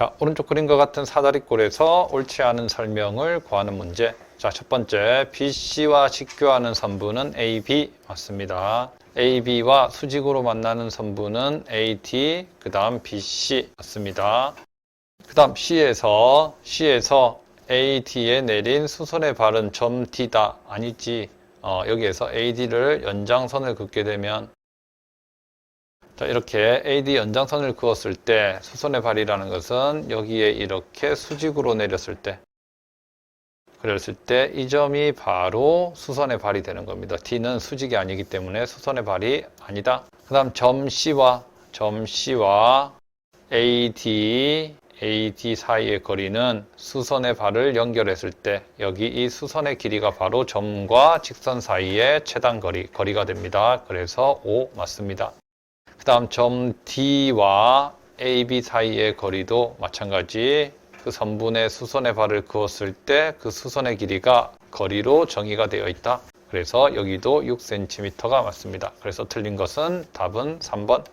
자, 오른쪽 그림과 같은 사다리꼴에서 옳지 않은 설명을 구하는 문제. 자, 첫 번째, BC와 직교하는 선부는 AB 맞습니다. AB와 수직으로 만나는 선부는 AD, 그 다음 BC 맞습니다. 그 다음 C에서, C에서 AD에 내린 수선의 발은 점 D다. 아니지. 어, 여기에서 AD를 연장선을 긋게 되면 자, 이렇게 AD 연장선을 그었을 때 수선의 발이라는 것은 여기에 이렇게 수직으로 내렸을 때 그랬을 때 이 점이 바로 수선의 발이 되는 겁니다. D는 수직이 아니기 때문에 수선의 발이 아니다. 그 다음 점 C와 점 C와 AD AD 사이의 거리는 수선의 발을 연결했을 때 여기 이 수선의 길이가 바로 점과 직선 사이의 최단 거리, 거리가 됩니다. 그래서 5 맞습니다. 그 다음 점 D와 AB 사이의 거리도 마찬가지 그 선분의 수선의 발을 그었을 때 그 수선의 길이가 거리로 정의가 되어 있다. 그래서 여기도 6cm가 맞습니다. 그래서 틀린 것은 답은 3번